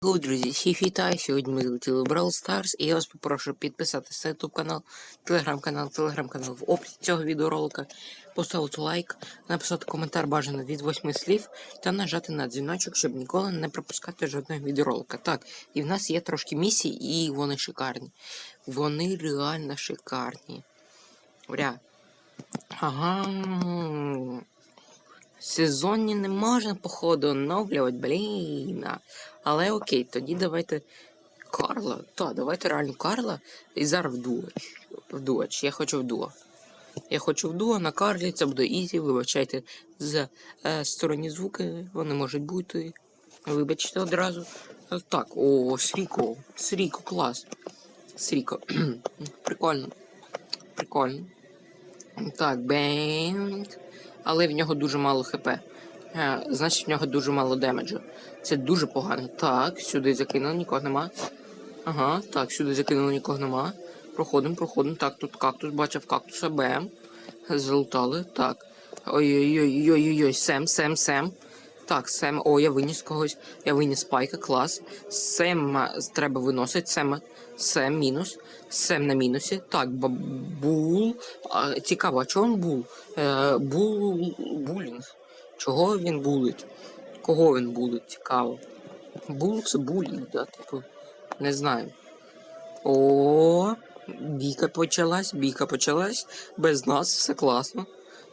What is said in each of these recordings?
Hello, друзі, всіх. Сьогодні ми залетіли в Brawl Stars, і я вас попрошу підписатися на YouTube канал, телеграм-канал, телеграм-канал в описі цього відеоролика, поставити лайк, написати коментар бажано від 8 слів та нажати на дзвіночок, щоб ніколи не пропускати жодного відеоролика. Так, і в нас є трошки місій, і вони шикарні. Вони реально шикарні. Вря. Ага. Сезонні не можна, походу, оновлювати, блін. Але окей, тоді давайте Карла. Та, давайте реально Карла. І зараз в дуо. В дуо. Я хочу в дуо. Я хочу в дуо на Карлі, це буде ізі, вибачайте за е, сторонні звуки, вони можуть бути. Вибачте одразу. Е, Так, о, Сріко. Сріко, клас. Сріко. Прикольно. Прикольно. Так, бенг. Але в нього дуже мало хп. Е, значить, в нього дуже мало демеджу. Це дуже погано. Так, сюди закинули, нікого нема. Ага, так, сюди закинули, нікого нема. Проходимо, проходимо. Так, тут кактус, бачив кактуса, бем. Залутали. Так. Ой-ой-ой-ой-ой-ой, Сем, Сем, Сем. Так, Сем, о, я виніс когось. Я виніс спайка, клас. Сем треба виносити. Сем, Сем мінус. Сем на мінусі. Так, бул. А, цікаво, а чого він бул? Е, бул. Булінг. Чого він булить? Кого він булить? Цікаво. Бул це булінг, да, типу. Не знаю. О, бійка почалась, бійка почалась. Без нас все класно.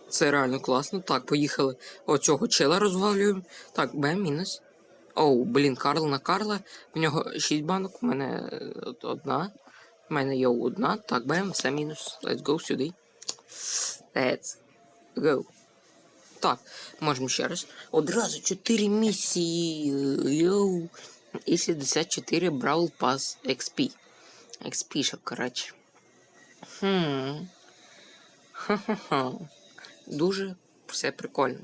Це реально класно. Так, поїхали. Оцього чела розвалюємо. Так, Б мінус. Оу, блін, Карл на Карла. В нього 6 банок, у мене е, одна. У мене є одна. Так, Б, все мінус. Let's go сюди. Let's go. Так, можемо ще раз. Одразу 4 місії. Йоу. І 64 Brawl Pass XP. XP, що коротше. Хм. Дуже все прикольно.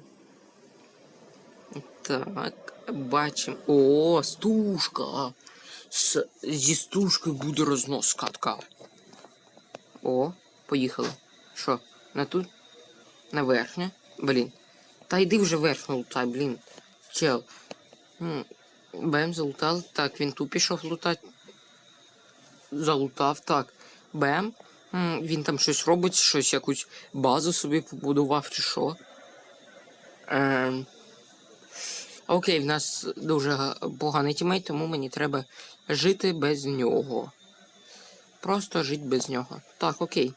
Так, бачимо. О, стужка. З, зі стужкою буде рознос катка. О, поїхали. Що, на тут? На верхнє? Блін. Та йди вже верхню лутай, блін. Чел. Бем, залутав. Так, він тут пішов лутати. Залутав, так. Бем. Він там щось робить, щось якусь базу собі побудував чи що. Ем. Окей, в нас дуже поганий тімейт, тому мені треба жити без нього. Просто жити без нього. Так, окей.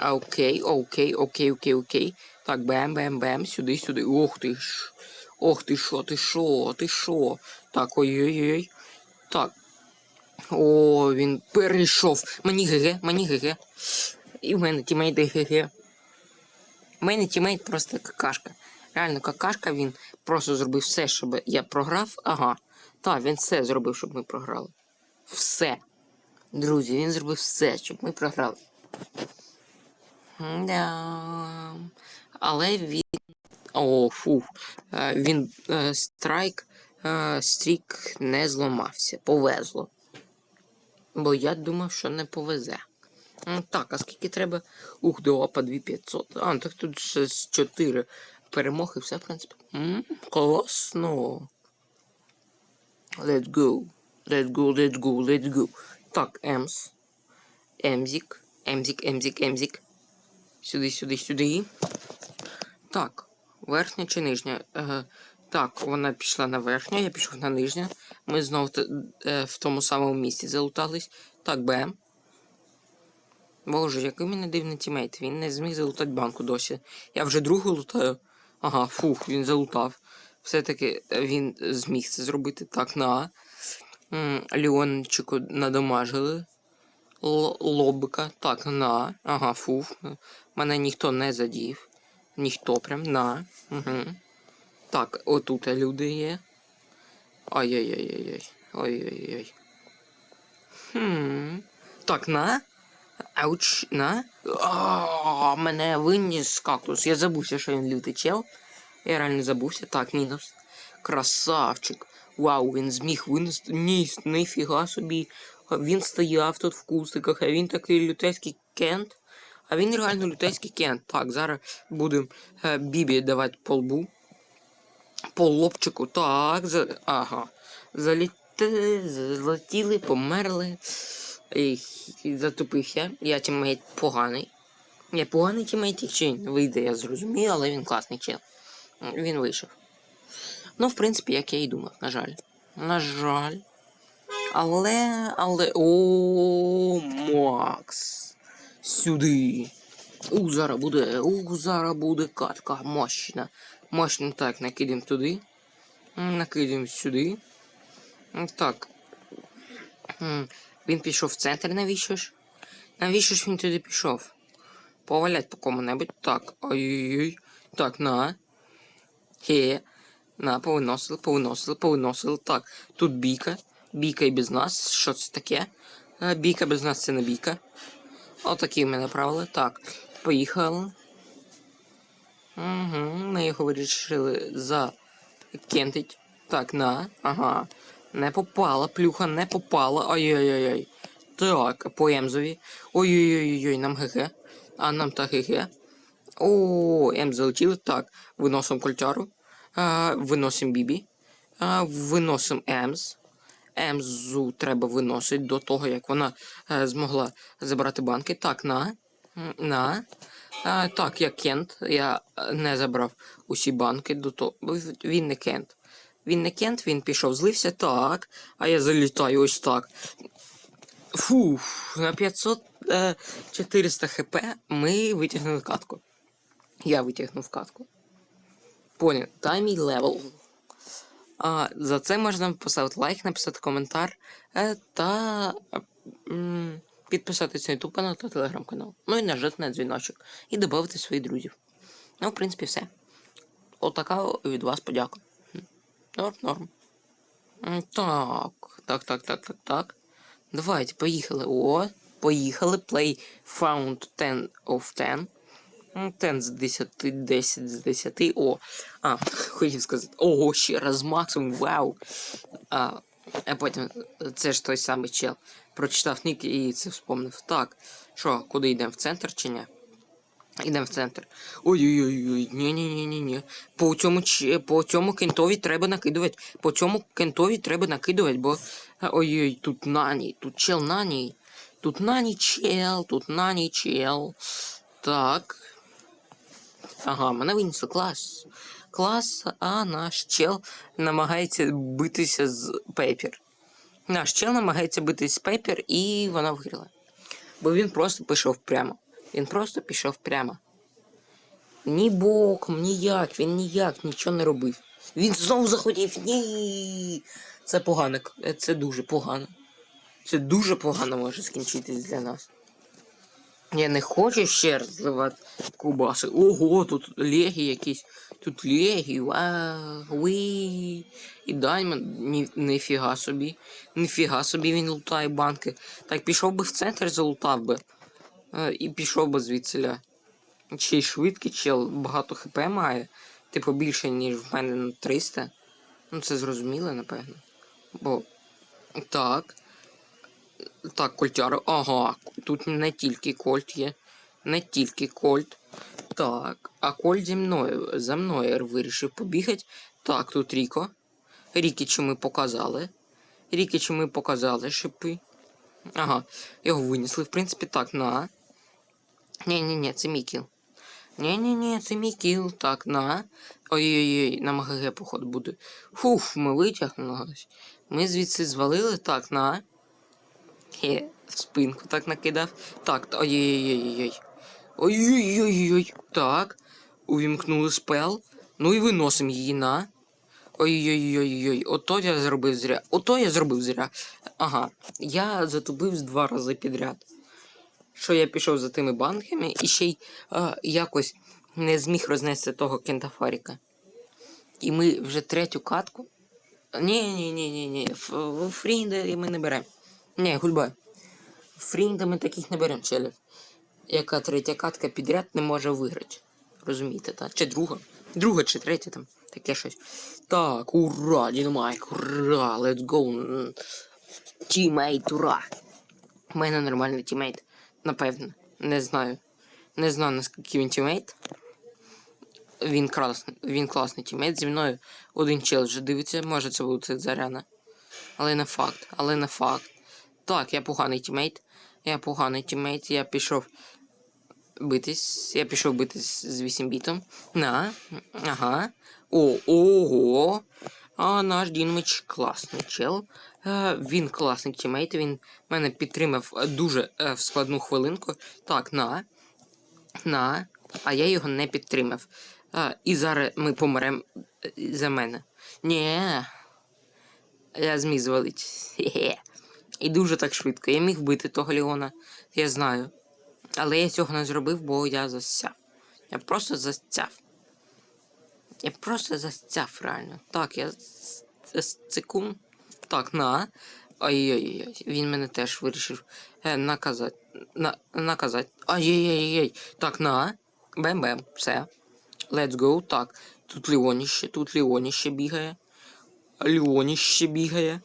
Окей, окей, окей, окей, окей. Так, бем, бем, бем, сюди, сюди. Ох ти ж. Ох ти що, ти що, ти що? Так, ой-ой-ой. Так. О, він перейшов. Мені ГГ, мені ГГ. І в мене тімейт ГГ. У мене тімейт просто какашка. Реально какашка, він просто зробив все, щоб я програв. Ага. Так, він все зробив, щоб ми програли. Все. Друзі, він зробив все, щоб ми програли. Да. Але він. О, фух. Е, Він е, страйк, е, стрік не зламався. Повезло. Бо я думав, що не повезе. Так, а скільки треба? Ух, до опа 2500. А, ну так тут ще з 4 перемоги, все, в принципі. М, Класно. Let's go. Let's go, let's go, let's go. Так, Емс. Емзік. Емзік, Емзік, Емзік. Сюди, сюди, сюди. Так, верхня чи нижня? Е, так, вона пішла на верхню, я пішов на нижню. Ми знову е, в тому самому місці залутались. Так, Б. Боже, який мене дивний тімейт. Він не зміг залутати банку досі. Я вже другу лутаю. Ага, фух, він залутав. Все-таки е, він зміг це зробити. Так, на. М, Леончику надамажили. Л- лобика. Так, на. Ага, фуф. Мене ніхто не задів. Ніхто прям на. Угу. Так, отут люди є. Ай-яй-яй-яй. Ой-ой-ой. Хм. Так, на. Ауч, на. А, мене виніс кактус. Я забувся, що він лютий чел. Я реально забувся. Так, мінус. Красавчик. Вау, він зміг винести. Ні, ніфіга собі. Він стояв тут в кустиках, а він такий лютецький кент. А він реально лютецький кент. Так, зараз будемо е, Бібі давати по лбу. По лобчику. Так, за... ага. Заліт... Ти злетіли, померли. І, і затупився. Я тіммейт поганий. Я поганий тіммейт, якщо він вийде, я зрозумію, але він класний чел. Він вийшов. Ну, в принципі, як я і думав, на жаль. На жаль. Але, але. О, Макс. Сюди. У, зараз буде. У, зараз буде катка. Мощна. Мощно так, накидаємо туди. М, сюди. Так. Він пішов в центр, навіщо ж? Навіщо ж він туди пішов? Повалять по кому-небудь. Так. Ой-ой-ой. Так, на. Хе. На, повиносили, повиносили, повиносили. Так, тут бійка. Бійка і без нас. Що це таке? Бійка без нас це не бійка. Отакі в мене правила. Так, поїхали. Угу, ми його вирішили закентить. Так, на. Ага. Не попала, плюха не попала. Ой-ой-ой. Так, по Емзові. Ой-ой-ой, нам ГГ. А нам та ГГ. О, М залетіли. Так, виносимо культяру. Виносимо Бібі. Виносимо Емз. Емзу треба виносити до того, як вона е, змогла забрати банки. Так, на. На. А, так, я Кент. Я е, не забрав усі банки до того. Він не Кент. Він не Кент, він пішов, злився. Так. А я залітаю ось так. Фух, на 500 е, 400 хп ми витягнули катку. Я витягнув катку. Понял. Таймі левел. А, за це можна поставити лайк, написати коментар е, та підписатися на YouTube канал та телеграм-канал. Ну і нажати на дзвіночок. І додати своїх друзів. Ну, в принципі, все. Отака від вас подяка. Норм, норм. Так, так, так, так, так, так. Давайте, поїхали. О, поїхали. Play found 10 of 10. М, 10 з 10, 10 з 10. О, а, хотів сказати. Ого, ще раз максимум, вау. А, а потім, це ж той самий чел. Прочитав нік і це вспомнив. Так, що, куди йдемо? В центр чи ні? Йдемо в центр. Ой-ой-ой, ні-ні-ні-ні. По цьому по цьому кентові треба накидувати. По цьому кентові треба накидувати, бо. е, Ой-ой, тут нані, тут чел нані. Тут нані чел, тут нані чел. Так. Ага, мене винесли клас. Клас, а наш чел намагається битися з Пейпер. Наш чел намагається битися з Пейпер і вона виграла. Бо він просто пішов прямо. Він просто пішов прямо. Ні боком, ніяк, він ніяк нічого не робив. Він знову захотів. Ні. Це погано. Це дуже погано. Це дуже погано може скінчитись для нас. Я не хочу ще раз зливати кубаси. Ого, тут легі якісь. Тут легі, вау. І Даймонд, ні, ніфіга собі. Ніфіга собі він лутає банки. Так пішов би в центр, залутав би. Е, і пішов би звідсиля. Й швидкий чел, багато хп має. Типу більше, ніж в мене на 300. Ну це зрозуміло, напевно. Бо. Так. Так, кольтяри. Ага, тут не тільки кольт є. Не тільки кольт. Так, а кольт зі мною. За мною вирішив побігати. Так, тут Ріко. Рікічу ми показали. Рікічу ми показали шипи. Ага, його винесли. В принципі, так, на. Ні-ні-ні, це мій кіл. Ні-ні-ні, це мій кіл. Так, на. Ой-ой-ой, нам ГГ, походу, буде. Фуф, ми витягнули. Ми звідси звалили. Так, на. Хе, в спинку так накидав. Так, та- ой-ой-ой-ой. Так. Увімкнули спел. Ну і виносимо її на. Ой-ой-ой-ой. Ото я зробив зря. Ото я зробив зря. Ага. Я затубив два рази підряд. Що я пішов за тими банками і ще й а, якось не зміг рознести того кентафаріка. І ми вже третю катку. Ні, ні, ні, ні, ні. Фрінда ми не беремо. Ні, гульба. Фрінда ми таких не беремо, челів. Яка третя катка підряд не може виграти. Розумієте, так? Чи друга? Друга чи третя там. Таке щось. Так, ура, Дінамайк, ура, let's go. Тімейт, ура. У мене нормальний тімейт. Напевно. Не знаю. Не знаю, наскільки він тімейт. Він класний, він класний тімейт. Зі мною один чел вже дивиться, може це буде Заряна. Але не факт, але не факт. Так, я поганий тімейт. Я поганий тімейт, я пішов битись. Я пішов битись з 8 бітом. На. Ага. О, ого. А наш Дінмич класний чел. Е, він класний тімейт, він мене підтримав дуже е, в складну хвилинку. Так, на. На. А я його не підтримав. А, і зараз ми помремо е, за мене. Ні. Я зміг звалити. Хе-хе. І дуже так швидко. Я міг вбити того Леона. Я знаю. Але я цього не зробив, бо я засяв. Я просто засяв. Я просто засяв реально. Так, я цикун. Так, на. Ой-ой-ой, він мене теж вирішив е, наказати. На, наказати. Ай-яй-яй-яй. Так, на. Бем-бем. Все. Let's go. Так. Тут Леоніще, тут Леоніще бігає. Леоніще бігає.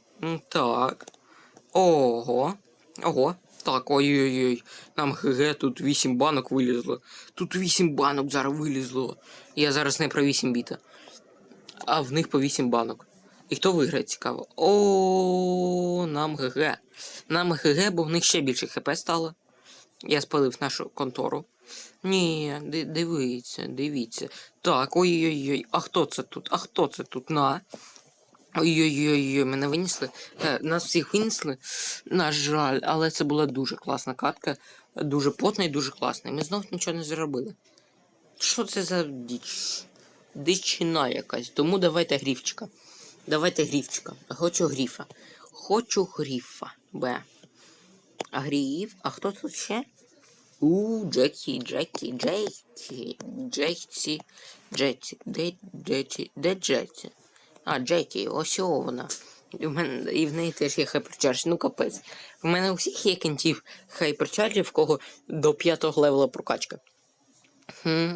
Так. Ого. Ого. Так, ой-ой-ой. Нам ГГ тут 8 банок вилізло. Тут 8 банок зараз вилізло. Я зараз не про 8 біта. А в них по 8 банок. І хто виграє, цікаво. О, нам ГГ. Нам ГГ, бо в них ще більше ХП стало. Я спалив нашу контору. Ні, дивіться, дивіться. Так, ой-ой-ой, а хто це тут? А хто це тут? На. Ой-ой-ой, мене винесли. Е, нас всіх винесли. На жаль, але це була дуже класна катка. Дуже потна і дуже класна. Ми знов нічого не зробили. Що це за діч? Дичина якась. Тому давайте гріфчика. Давайте гріфчика. Хочу гріфа. Хочу гріфа. Б. А гріф? А хто тут ще? У, Джекі, Джекі, Джекі, Джекі, Джекі, де Джекі, де Джекі? А, Джекі, ось вона. І в мене і в неї теж є хайперчардж. Ну капець. В мене у всіх є кінтів хайперчарджів, в кого до п'ятого левела прокачка. Хм.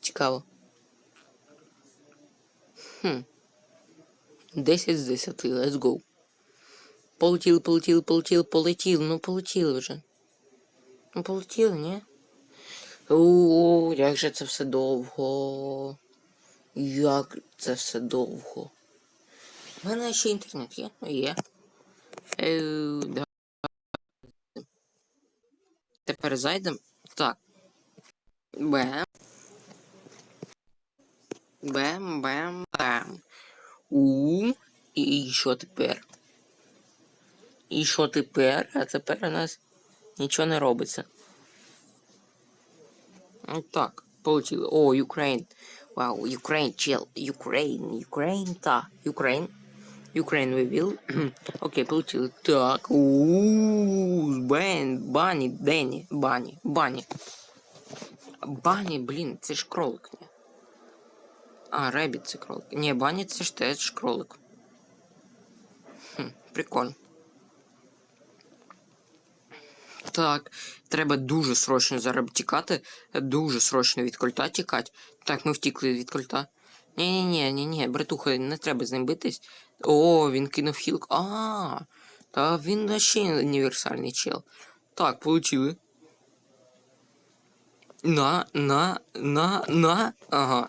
Цікаво. Хм. 10 з 10, let's go. Полетіли, полетіли, полетіли, полетіли, ну полетіли вже. Ну полетіли, ні? У, як же це все довго. Як це все довго. У мене ще інтернет є? Ну, Є. Е. Тепер зайдемо. Так. Бем. Бем, бем, бем. У. І що тепер? І що тепер? А тепер у нас нічого не робиться. Ну так, полетіли. О, Україн. Вау, Ukraine, chill. Ukraine, Ukraine, та. Ukraine. Ukraine we. Окей, полетіли. Так. Ууу, Бен, Бані, Дені, Бані, Бані. Бані, блін, це ж кролик, ні. А, Ребіт це кролик. Ні, Бані це ж теж кролик. Хм, прикольно. Так, треба дуже срочно зараз тікати. Дуже срочно від кольта тікати. Так, ми втікли від кольта. ні ні ні ні братуха, не треба з ним битись. О, він кинув хілк. А, та він ще універсальний чел. Так, получили. На, на, на, на. Ага.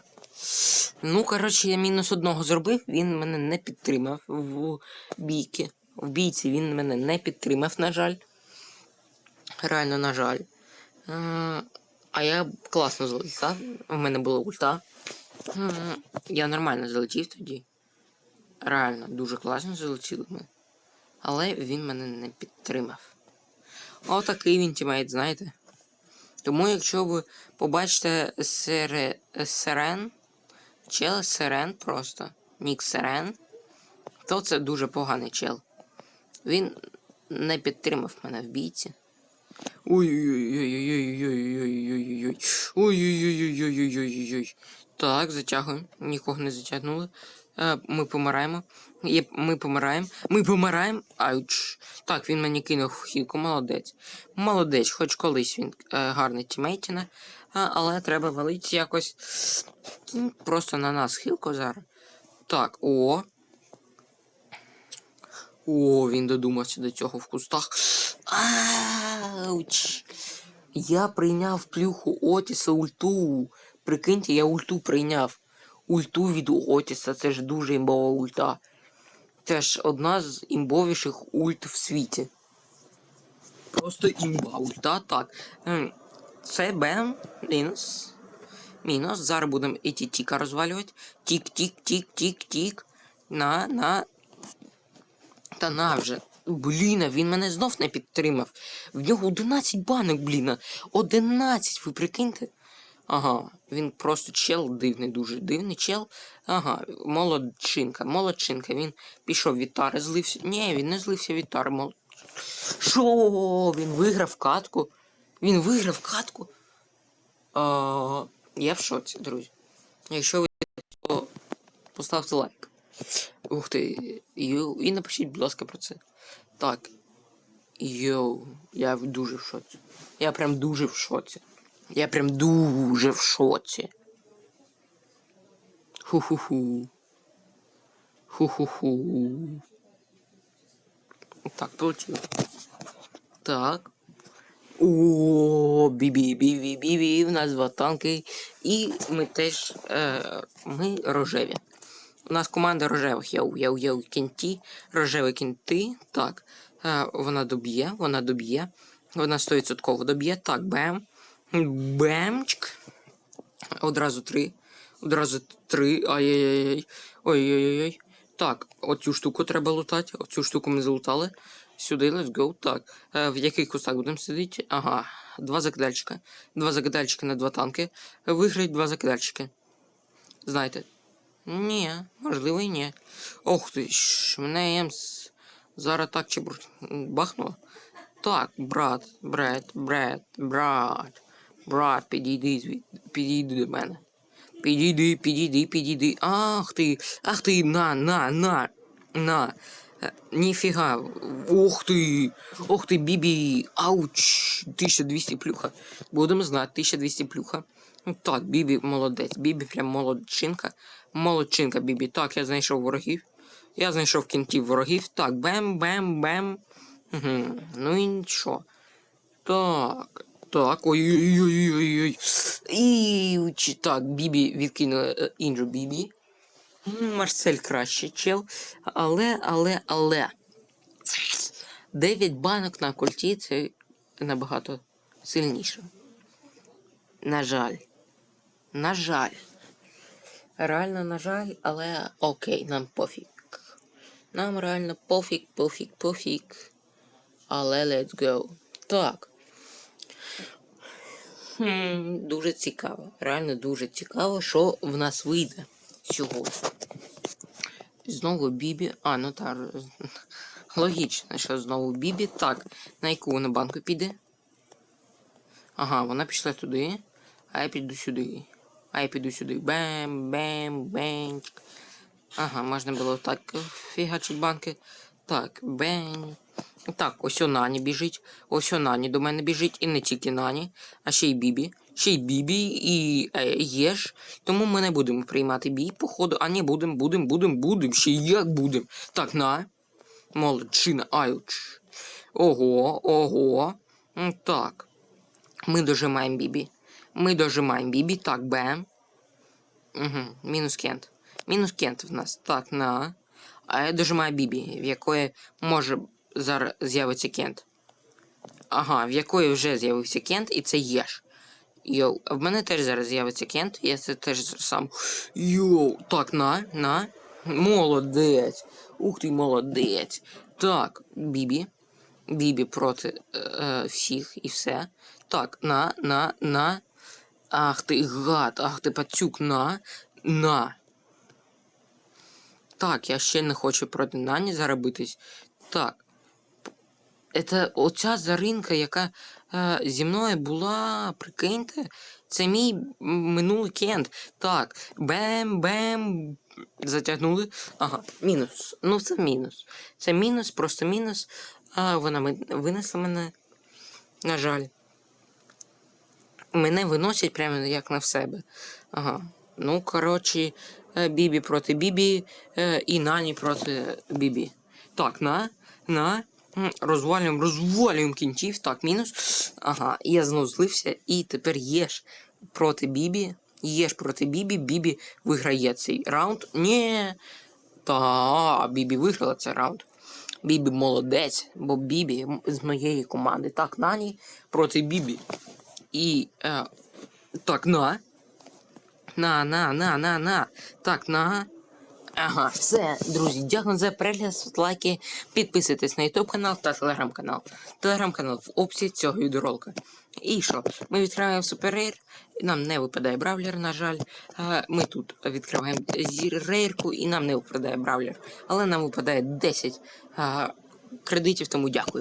Ну, коротше, я мінус одного зробив, він мене не підтримав в бійки. В бійці він мене не підтримав, на жаль. Реально, на жаль. А я класно залетав. У мене була ульта. Я нормально залетів тоді. Реально, дуже класно залетіли ми. Але він мене не підтримав. Отакий він тімейт, знаєте. Тому, якщо ви побачите сире... сирен, чел сирен просто, нік сирен, то це дуже поганий чел. Він не підтримав мене в бійці. Ой-ой-ой-ой-ой-ой-ой-ой-ой-ой-ой. Ой-ой-ой-ой-ой-ой-ой-ой. Так, затягуємо. Нікого не затягнули. Ми помираємо. Ми помираємо. Ми помираємо. Ауч. Так, він мені кинув хілку. Молодець. Молодець, хоч колись він гарний тімейтіне. Але треба валити якось. Просто на нас хілку зараз. Так, о. О, він додумався до цього в кустах. Ауч. Я прийняв плюху Отіса ульту. Прикиньте, я ульту прийняв. Ульту від Отіса, це ж дуже імбова ульта. Теж одна з імбовіших ульт в світі. Просто імба ульта, так. Це бем, мінус. Мінус. Зараз будемо ті тіка розвалювати. Тік, тік, тік, тік, тік. На, на. Та на вже. Блін, а він мене знов не підтримав. В нього 11 банок, блін. 11, ви прикиньте. Ага, він просто чел дивний, дуже дивний чел. Ага, молодчинка, молодчинка. Він пішов від тари, злився. Ні, він не злився від тари. Мол... Що? Він виграв катку? Він виграв катку? А, я в шоці, друзі. Якщо ви то поставте лайк. Ух ти. Йоу. І напишіть, будь ласка, про це. Так. Йоу, я дуже в шоці. Я прям дуже в шоці. Я прям дуже в шоці. Ху-ху-ху. Ху-ху-ху. Так, полетіло. Так. О, бібі, бібі, бібі, в нас два танки. І ми теж. Е, ми рожеві. У нас команда рожевих. Йоу, йоу, йоу, кінті. Рожеві кінти. Так. Е, вона доб'є, вона доб'є. Вона 100% доб'є. Так, бем. Бемчик. Одразу три. Одразу три. Ай-яй-яй. Ой-ой-ой. Так, оцю штуку треба лутати. Оцю штуку ми залутали. Сюди, let's go. Так. Е, в який кустак будемо сидіти? Ага. Два закидальчика. Два закидальчика на два танки. Виграють два закидальчики. Знаєте? Ні, можливо і ні. Ох ти ж, мене Емс зараз так чи бахнуло. Так, брат, брат, брат, брат, брат, підійди, звід- підійди до мене. Підійди, підійди, підійди. Ах ти, ах ти, на, на, на, на. Е, Ніфіга. Ух ти, ох ти, бібі. Ауч. 1200 плюха. Будемо знати, 1200 плюха. Так, бібі молодець. Бібі прям молодчинка. Молодчинка, бібі. Так, я знайшов ворогів. Я знайшов кінтів ворогів. Так, бем, бем, бем. Угу. Ну і нічого. Так. Так, ой-ой-ой-ой-ой. І так, Бібі відкинула е, іншу Бібі. Марсель краще, чел. Але, але, але. 9 банок на культі це набагато сильніше. На жаль. На жаль. Реально, на жаль, але окей, нам пофіг. Нам реально пофіг, пофіг, пофіг. Але let's go. Так. Хм, дуже цікаво. Реально дуже цікаво, що в нас вийде сьогодні. Знову Бібі. А, ну так. Логічно, що знову Бібі. Так, на яку вона банку піде? Ага, вона пішла туди. А я піду сюди. А я піду сюди. Бем, бем, бенчик. Ага, можна було так фігачить банки. Так, бень. Так, ось Нані біжить. Ось Нані до мене біжить. І не тільки Нані, а ще й Бібі. Ще й Бібі і е, Єж. Тому ми не будемо приймати бій, походу. А ні, будемо, будемо, будемо, будемо. Ще як будемо. Так, на. Молодчина, ауч. Ого, ого. Так. Ми дожимаємо Бібі. Ми дожимаємо Бібі. Так, бем. Угу, мінус Кент. Мінус Кент в нас. Так, на. А я дожимаю Бібі, в якої може зараз з'явиться Кент. Ага, в якої вже з'явився Кент, і це Єш. Йоу, в мене теж зараз з'явиться Кент, я це теж сам. Йоу, так, на, на. Молодець. Ух ти, молодець. Так, Бібі. Бібі проти е, е, всіх і все. Так, на, на, на. Ах ти гад, ах ти пацюк, на, на. Так, я ще не хочу проти Нані заробитись. Так. Це оця заринка, яка е, зі мною була, прикиньте, це мій минулий кент. Так, бем-бем. Затягнули. Ага, мінус. Ну, це мінус. Це мінус, просто мінус. А вона винесла мене. На жаль. Мене виносять прямо як на в себе. Ага. Ну, коротше, е, Бібі проти Бібі е, і Нані проти Бібі. Так, на, на. Розвалюємо, розвалюємо кінців. Так, мінус. Ага, я знов злився. І тепер Єш проти Бібі. Єш проти Бібі. Бібі виграє цей раунд. Ні. Та, Бібі виграла цей раунд. Бібі молодець, бо Бібі з моєї команди. Так, Нані проти Бібі. І. Е, так, на. На, на, на, на, на. Так, на. Ага, все, друзі, дякую за перегляд, лайки, підписуйтесь на YouTube канал та телеграм-канал. Телеграм-канал в описі цього відеоролика. І що? Ми відкриваємо суперрейр, нам не випадає бравлер, на жаль. Е, Ми тут відкриваємо рейрку і нам не випадає бравлер. Але нам випадає 10 е, кредитів, тому дякую.